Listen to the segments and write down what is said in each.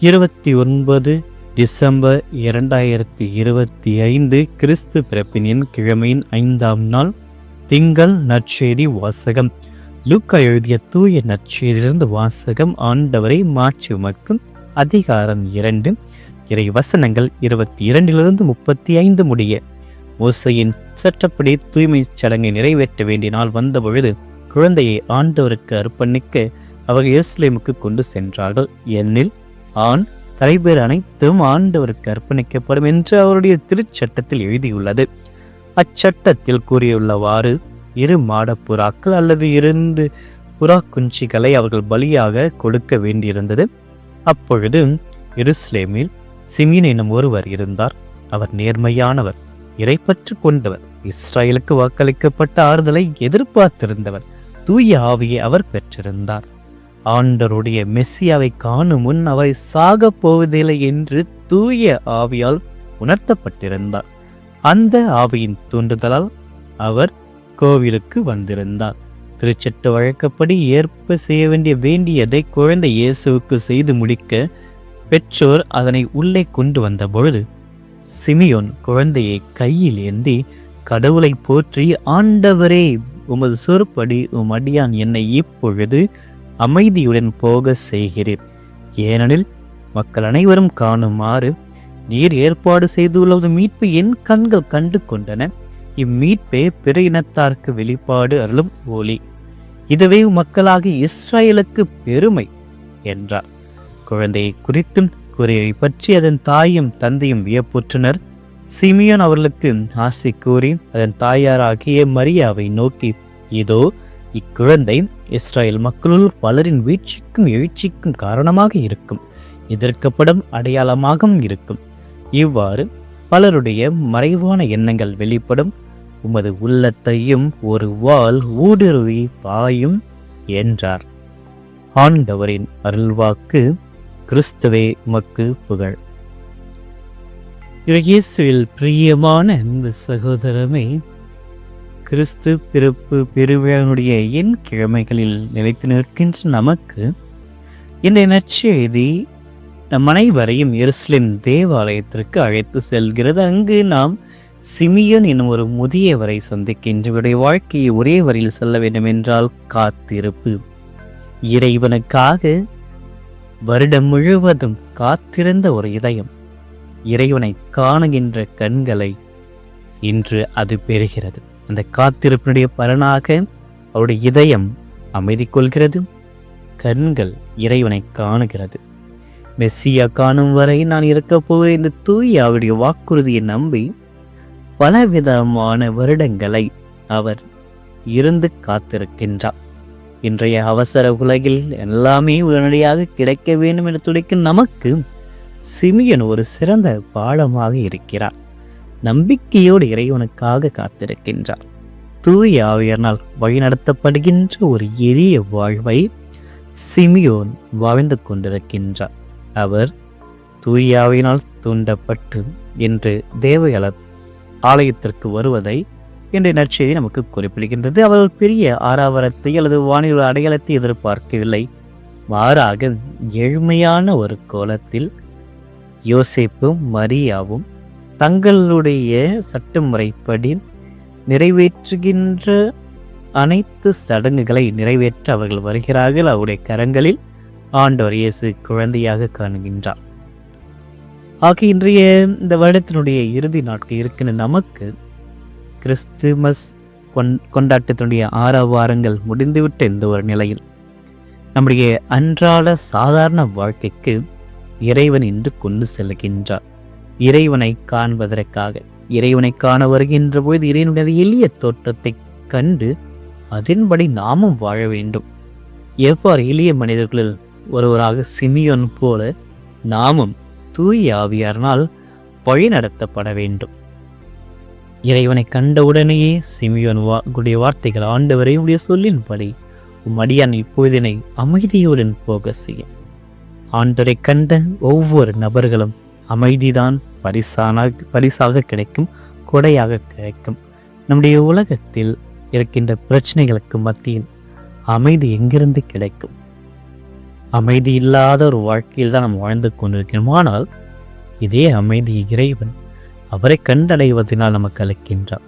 இருபத்தி ஒன்பது டிசம்பர் இரண்டாயிரத்தி இருபத்தி ஐந்து கிறிஸ்து பிறப்பினின் கிழமையின் ஐந்தாம் நாள் திங்கள் நற்செய்தி வாசகம். லூக்கா எழுதிய தூய நற்செய்தியிலிருந்து வாசகம் ஆண்டவரை மாற்றி உமக்கும். அதிகாரம் இரண்டு இறை வசனங்கள் இருபத்தி இரண்டிலிருந்து முப்பத்தி ஐந்து முடிய. ஓசையின் சட்டப்படி தூய்மை சடங்கை நிறைவேற்ற வேண்டிய நாள் வந்தபொழுது குழந்தையை ஆண்டவருக்கு அர்ப்பணிக்க அவர்கள் எருசலேமுக்கு கொண்டு சென்றார்கள். எண்ணில் ஆண் தலைபேர் அனைத்தும் ஆண்டவருக்கு அர்ப்பணிக்கப்படும் என்று அவருடைய திருச்சட்டத்தில் எழுதியுள்ளது. அச்சட்டத்தில் கூறியுள்ளவாறு இரு மாடப்புறாக்கள் அல்லது இரண்டு புறா குஞ்சிகளை அவர்கள் பலியாக கொடுக்க வேண்டியிருந்தது. அப்பொழுது எருசலேமில் சிமியன் எனும் ஒருவர் இருந்தார். அவர் நேர்மையானவர் இறைப்பற்று கொண்டவர் இஸ்ரேலுக்கு வாக்களிக்கப்பட்ட ஆறுதலை எதிர்பார்த்திருந்தவர் தூய ஆவியை அவர் பெற்றிருந்தார். ஆண்டருடைய மெஸ்ஸியாவை காணும் முன் அவரை சாகப் போவதில்லை என்று தூய ஆவியால் உணர்த்தப்பட்டிருந்தார். அந்த ஆவியின் தூண்டுதலால் அவர் கோவிலுக்கு வந்திருந்தார். திருச்சட்ட வழக்கப்படி ஏற்ப செய்ய வேண்டிய வேண்டியதை குழந்தை இயேசுவுக்கு செய்து முடிக்க பெற்றோர் அதனை உள்ளே கொண்டு வந்த பொழுது சிமியோன் குழந்தையை கையில் ஏந்தி கடவுளை போற்றி ஆண்டவரே உமது சொற்படி உம் அடியான் என்னை இப்பொழுது அமைதியுடன் போக செய்கிறீர். ஏனெனில் மக்கள் அனைவரும் காணுமாறு நீர் ஏற்பாடு செய்துள்ளது மீட்பு என் கண்கள் கண்டு கொண்டன. இம்மீட்பே பிற இனத்தார்க்கு வெளிப்பாடு அருளும் ஒளி. இதுவே மக்களாகி இஸ்ரேலுக்கு பெருமை என்றார். குழந்தையை குறித்தும் குறையை பற்றி அதன் தாயும் தந்தையும் வியப்புற்றனர். சிமியோன் அவர்களுக்கு ஆசை கூறி அதன் தாயாராகிய மரியாவை நோக்கி இதோ இக்குழந்தை இஸ்ரேல் மக்களுள் பலரின் வீழ்ச்சிக்கும் எழுச்சிக்கும் காரணமாக இருக்கும். எதிர்க்கப்படும் அடையாளமாகவும் இருக்கும். இவ்வாறு பலருடைய மறைவான எண்ணங்கள் வெளிப்படும். உமது உள்ளத்தையும் ஒரு வாள் ஊடுருவி பாயும் என்றார். ஆண்டவரின் அருள்வாக்கு கிறிஸ்துவே மக்கு புகழ். இயேசுவில் பிரியமான அன்பு சகோதரமே கிறிஸ்து பிறப்பு பெருவிழாவுடைய என் கிழமைகளில் நிலைத்து நிற்கின்ற நமக்கு இந்த நற்செய்தி நம் அனைவரையும் எருசலேம் தேவாலயத்திற்கு அழைத்து செல்கிறது. அங்கு நாம் சிமியன் என்னும் ஒரு முதியவரை சந்திக்கின்றவருடைய வாழ்க்கையை ஒரே வரையில் செல்ல வேண்டும் என்றால் காத்திருப்பு. இறைவனுக்காக வருடம் முழுவதும் காத்திருந்த ஒரு இதயம் இறைவனை காணுகின்ற கண்களை இன்று அது பெறுகிறது. அந்த காத்திருப்பினுடைய பலனாக அவருடைய இதயம் அமைதி கொள்கிறது கண்கள் இறைவனை காணுகிறது. மெஸ்ஸியா காணும் வரை நான் இருக்கப் போகிற இந்த தூய அவருடைய வாக்குறுதியை நம்பி பலவிதமான வருடங்களை அவர் இருந்து காத்திருக்கின்றார். இன்றைய அவசர உலகில் எல்லாமே உடனடியாக கிடைக்க வேண்டும் என துடிக்கும் நமக்கு சிமியன் ஒரு சிறந்த பாடமாக இருக்கிறார். நம்பிக்கையோடு இறைவனுக்காக காத்திருக்கின்றார். தூய ஆவியனால் வழிநடத்தப்படுகின்ற ஒரு எளிய வாழ்வை சிமியோன் வாழ்ந்து கொண்டிருக்கின்றார். அவர் தூயாவினால் தூண்டப்பட்டு என்று தேவகல ஆலயத்திற்கு வருவதை என்ற நற்செய்தி நமக்கு குறிப்பிடுகின்றது. அவர்கள் பெரிய ஆறாவரத்தை அல்லது வானிலை அடையாளத்தை எதிர்பார்க்கவில்லை. மாறாக ஏழ்மையான ஒரு கோலத்தில் யோசிப்பும் மரியாவும் தங்களுடைய சட்டமுறைப்படி நிறைவேற்றுகின்ற அனைத்து சடங்குகளை நிறைவேற்ற அவர்கள் வருகிறார்கள். அவருடைய கரங்களில் ஆண்டவர் இயேசு குழந்தையாக காணுகின்றார். ஆக இன்றைய இந்த வருடத்தினுடைய இறுதி நாட்கள் இருக்கின்ற நமக்கு கிறிஸ்துமஸ் கொண் கொண்டாட்டத்தினுடைய ஆறாம் வாரங்கள் முடிந்துவிட்ட இந்த ஒரு நிலையில் நம்முடைய அன்றாட சாதாரண வாழ்க்கைக்கு இறைவன் இன்று கொண்டு செல்கின்றார். இறைவனை காண்பதற்காக. இறைவனை காண வருகின்ற பொழுது இறைவனுடைய எளிய தோற்றத்தை கண்டு அதன்படி நாமும் வாழ வேண்டும். எவ்வாறு எளிய மனிதர்களில் ஒருவராக சிமியோன் போல நாமும் தூய ஆவியாரினால் வழிநடத்தப்பட வேண்டும். இறைவனை கண்டவுடனேயே சிமியோன் வா உடைய வார்த்தைகள் ஆண்டவரை உடைய சொல்லின்படி உம் அடியான் இப்பொழுதினை அமைதியுடன் போக செய்யும். ஆண்டரை கண்ட ஒவ்வொரு நபர்களும் அமைதிதான் பரிசான பரிசாக கிடைக்கும் கொடையாக கிடைக்கும். நம்முடைய உலகத்தில் இருக்கின்ற பிரச்சனைகளுக்கு மத்தியில் அமைதி எங்கிருந்து கிடைக்கும்? அமைதி இல்லாத ஒரு வாழ்க்கையில் தான் நாம் வாழ்ந்து கொண்டிருக்கிறோம். ஆனால் இதே அமைதி இறைவன் அவரை கண்டடைவதனால் நமக்கு அளிக்கின்றார்.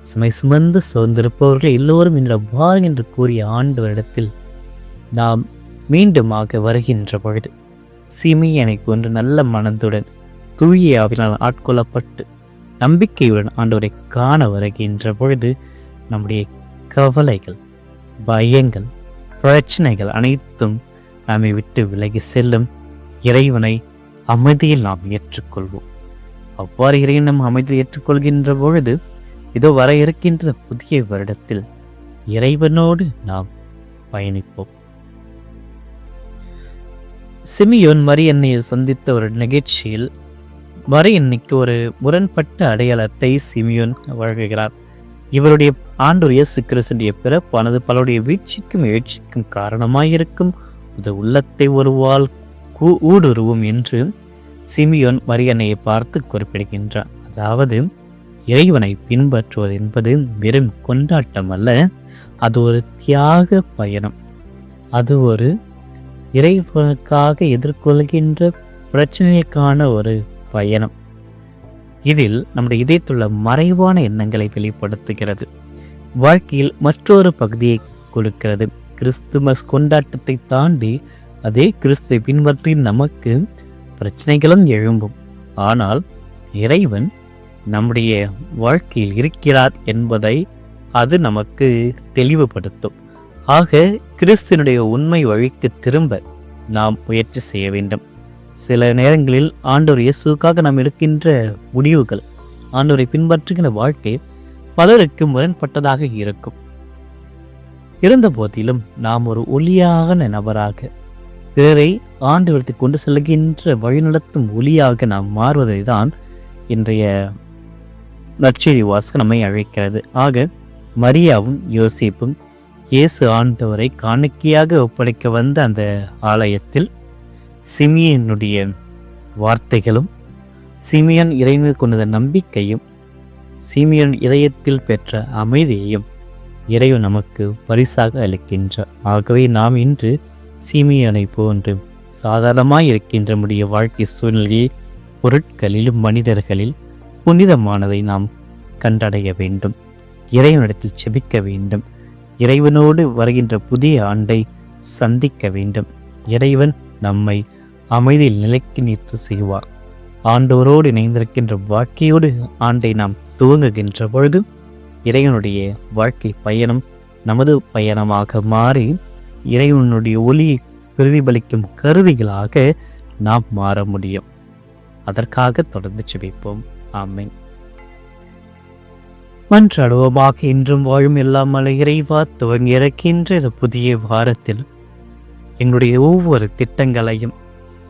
சுமை சுமந்து சோர்ந்திருப்பவர்கள் எல்லோரும் என்ற வாழ் என்று கூறிய ஆண்டு வருடத்தில் நாம் மீண்டுமாக வருகின்ற பொழுது சிமியனை போன்ற நல்ல மனதுடன் தூய ஆவினால் ஆட்கொள்ளப்பட்டு நம்பிக்கையுடன் ஆண்டவரை காண வருகின்ற பொழுது நம்முடைய கவலைகள் பயங்கள் பிரச்சனைகள் அனைத்தும் நம்மை விட்டு விலகி செல்லும். இறைவனை அமைதியில் நாம் ஏற்றுக்கொள்வோம். அவ்வாறு இறைவன் நம் அமைதியில் ஏற்றுக்கொள்கின்ற பொழுது இதோ வர இருக்கின்ற புதிய வருடத்தில் இறைவனோடு நாம் பயணிப்போம். சிமியோன் மரியன்னையை சந்தித்த ஒரு நிகழ்ச்சியில் மரியன்னைக்கு ஒரு முரண்பட்ட அடையாளத்தை சிமியோன் வழங்குகிறார். இவருடைய ஆண்டோர் இயேசு கிறிஸ்துடைய பிறப்பானது பலருடைய வீழ்ச்சிக்கும் எழுச்சிக்கும் காரணமாயிருக்கும். அது உள்ளத்தை ஒருவால் கூ ஊடுருவும் என்று சிமியோன் மரியன்னையை பார்த்து குறிப்பிடுகின்றார். அதாவது இறைவனை பின்பற்றுவது என்பது வெறும் கொண்டாட்டம் அல்ல அது ஒரு தியாக பயணம். அது ஒரு இறைவனுக்காக எதிர்கொள்கின்ற பிரச்சனைக்கான ஒரு பயணம். இதில் நம்முடைய இதயத்துள்ள மறைவான எண்ணங்களை வெளிப்படுத்துகிறது. வாழ்க்கையில் மற்றொரு பகுதியை கொடுக்கிறது. கிறிஸ்துமஸ் கொண்டாட்டத்தை தாண்டி அதே கிறிஸ்துவை பின்பற்றி நமக்கு பிரச்சனைகளும் எழும்பும். ஆனால் இறைவன் நம்முடைய வாழ்க்கையில் இருக்கிறார் என்பதை அது நமக்கு தெளிவுபடுத்தும். ஆக கிறிஸ்துவனுடைய உண்மை வழிக்கு திரும்ப நாம் முயற்சி செய்ய வேண்டும். சில நேரங்களில் ஆண்டோர் இயேசுக்காக நாம் எடுக்கின்ற முடிவுகள் ஆண்டோரை பின்பற்றுகிற வாழ்க்கை பலருக்கு முரண்பட்டதாக இருக்கும். இருந்த போதிலும் நாம் ஒரு ஒளியான நபராக பிறரை ஆண்டு கொண்டு செல்கின்ற வழிநடத்தும் ஒளியாக நாம் மாறுவதை தான் இன்றைய நற்செய்தி வாசகம் நம்மை அழைக்கிறது. ஆக மரியாவும் யோசிப்பும் இயேசு ஆண்டவரை காணிக்கையாக ஒப்படைக்க வந்த அந்த ஆலயத்தில் சிமியனுடைய வார்த்தைகளும் சிமியன் இறைவன் கொண்ட நம்பிக்கையும் சிமியன் இதயத்தில் பெற்ற அமைதியையும் இறைவன் நமக்கு பரிசாக அளிக்கின்றார். ஆகவே நாம் இன்று சிமியனை போன்று சாதாரணமாக இருக்கின்ற முடிய வாழ்க்கை சூழ்நிலையில் பொருட்களிலும் மனிதர்களில் புனிதமானதை நாம் கண்டடைய வேண்டும். இறைவனிடத்தில் செபிக்க வேண்டும். இறைவனோடு வருகின்ற புதிய ஆண்டை சந்திக்க வேண்டும். இறைவன் நம்மை அமைதியில் நிலைக்கு நிறுத்து செய்வார். ஆண்டோரோடு இணைந்திருக்கின்ற வாழ்க்கையோடு ஆண்டை நாம் துவங்குகின்ற பொழுது இறைவனுடைய வாழ்க்கை பயணம் நமது பயணமாக மாறி இறைவனுடைய ஒளியை பிரதிபலிக்கும் கருவிகளாக நாம் மாற முடியும். அதற்காக தொடர்ந்து செபிப்போம் ஆமேன். மன்றாடுவோமாக இன்றும் வாழும் எல்லாம் இறைவா துவங்கி இறக்கின்ற புதிய வாரத்தில் எங்களுடைய ஒவ்வொரு திட்டங்களையும்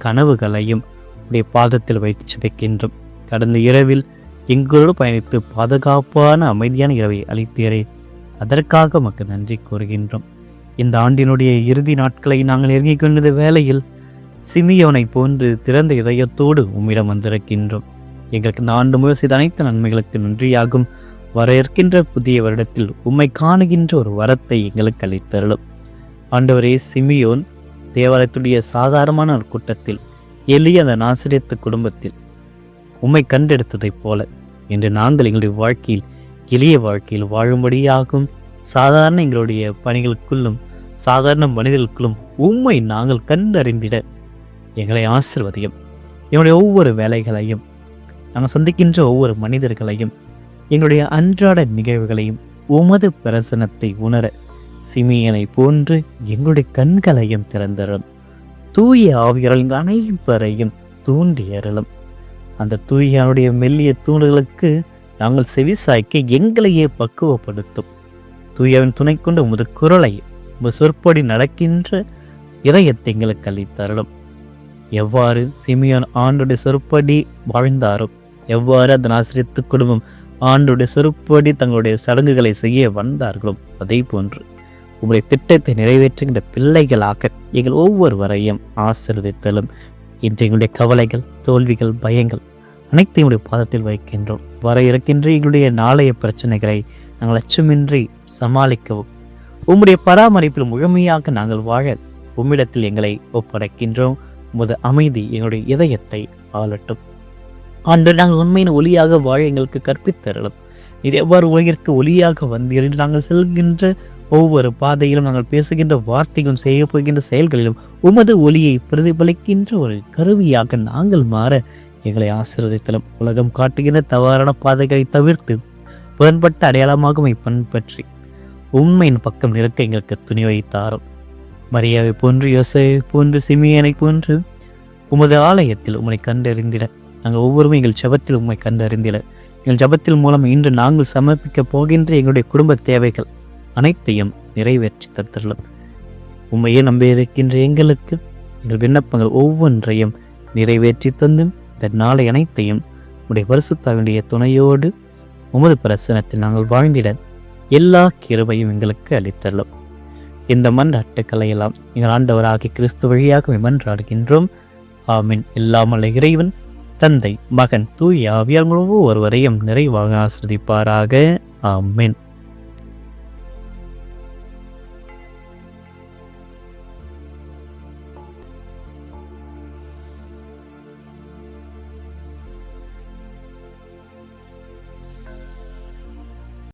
கனவுகளையும் உடைய பாதத்தில் வைத்து செபிக்கின்றோம். கடந்த இரவில் எங்களோடு பயணித்து பாதுகாப்பான அமைதியான இரவை அளித்தீரே. அதற்காக உமக்கு நன்றி கூறுகின்றோம். இந்த ஆண்டினுடைய இறுதி நாட்களை நாங்கள் நெருங்கிக் கொண்டது வேளையில் சிமியோனை போன்று திறந்த இதயத்தோடு உம்மிடம் வந்திருக்கின்றோம். எங்களுக்கு இந்த ஆண்டு முயற்சி அனைத்து நன்மைகளுக்கு நன்றியாகும். வர இருக்கின்ற புதிய வருடத்தில் உம்மை காணுகின்ற ஒரு வரத்தை எங்களுக்கு அளித்தருளும். ஆண்டவரே சிமியோன் தேவாலயத்துடைய சாதாரணமான ஒரு கூட்டத்தில் எளிய அந்த நாசிரியத்து குடும்பத்தில் உம்மை கண்டெடுத்ததைப் போல இன்று நாங்கள் எங்களுடைய வாழ்க்கையில் எளிய வாழ்க்கையில் வாழும்படியாகும் சாதாரண எங்களுடைய பணிகளுக்குள்ளும் சாதாரண மனிதர்களுக்குள்ளும் உம்மை நாங்கள் கண்டறிந்திட எங்களை ஆசிர்வதியும். எங்களுடைய ஒவ்வொரு வேலைகளையும் நாங்கள் சந்திக்கின்ற ஒவ்வொரு மனிதர்களையும் எங்களுடைய அன்றாட நிகழ்வுகளையும் உமது பிரசனத்தை உணர சிமியனை போன்று எங்களுடைய கண்களையும் திறந்தரும் தூய ஆவியரின் அனைவரையும் தூண்டி அருளும். அந்த தூயானுடைய மெல்லிய தூண்டுகளுக்கு நாங்கள் செவிசாய்க்க எங்களையே பக்குவப்படுத்தும். தூயாவின் துணை கொண்டு உமது குரலை உமது சொற்படி நடக்கின்ற இதயத்தை எங்களுக்கு அளித்தருளும். எவ்வாறு சிமியான் ஆண்டுடைய சொற்படி வாழ்ந்தாரோ எவ்வாறு அந்த ஆசிரியத்து குடும்பம் ஆண்டுடைய செருப்படி தங்களுடைய சடங்குகளை செய்ய வந்தார்களோ அதே போன்று. உங்களுடைய திட்டத்தை நிறைவேற்றுகின்ற பிள்ளைகளாக எங்கள் ஒவ்வொருவரையும் ஆசிர்வதித்தலும். இன்று எங்களுடைய கவலைகள் தோல்விகள் பயங்கள் அனைத்தையும் உடைய பாதத்தில் வைக்கின்றோம். வர இருக்கின்ற எங்களுடைய நாளைய பிரச்சனைகளை நாங்கள் அச்சமின்றி சமாளிக்கவும். உம்முடைய பராமரிப்பில் முழுமையாக நாங்கள் வாழ உம்மிடத்தில் எங்களை ஒப்படைக்கின்றோம். உமது அமைதி எங்களுடைய இதயத்தை ஆளட்டும். ஆண்டு நாங்கள் உண்மையின் ஒளியாக வாழ எங்களுக்கு கற்பித்தரலாம் இது எவ்வாறு உலகிற்கு ஒளியாக வந்தீர் என்று நாங்கள் செல்கின்ற ஒவ்வொரு பாதையிலும் நாங்கள் பேசுகின்ற வார்த்தையும் செய்ய போகின்ற செயல்களிலும் உமது ஒளியை பிரதிபலிக்கின்ற ஒரு கருவியாக நாங்கள் மாற எங்களை ஆசீர்வதித்தலும். உலகம் காட்டுகின்ற தவறான பாதைகளை தவிர்த்து புறன்பட்ட அடையாளமாகவும் உம்மை பண்பற்றி உண்மையின் பக்கம் நிற்க எங்களுக்கு துணி தாரும் மரியாவை போன்று யோசை போன்று சிமியனை போன்று உமது ஆலயத்தில் உம்மை கண்டறிந்திட நாங்கள் ஒவ்வொருவரும் எங்கள் ஜபத்தில் உம்மை கண்டறிந்தில எங்கள் ஜபத்தில் மூலம் இன்று நாங்கள் சமர்ப்பிக்கப் போகின்ற எங்களுடைய குடும்ப தேவைகள் அனைத்தையும் நிறைவேற்றி தத்துள்ளோம் உண்மையை நம்பியிருக்கின்ற எங்களுக்கு எங்கள் விண்ணப்பங்கள் ஒவ்வொன்றையும் நிறைவேற்றி தந்தும் இந்த நாளை அனைத்தையும் உடைய பரிசுத்தாவினுடைய துணையோடு உமது பிரசனத்தில் நாங்கள் வாழ்ந்திட எல்லா கிருபையும் எங்களுக்கு அளித்தள்ளும் இந்த மன்றாட்டுக்களையெல்லாம் எங்கள் ஆண்டவராகி கிறிஸ்து வழியாக மன்றாடுகின்றோம். ஆமின். இல்லாமல் இறைவன். தந்தை மகன் தூய் ஆவியார் ஒருவரையும் நிறைவாக ஆசிரதிப்பாராக ஆமென்.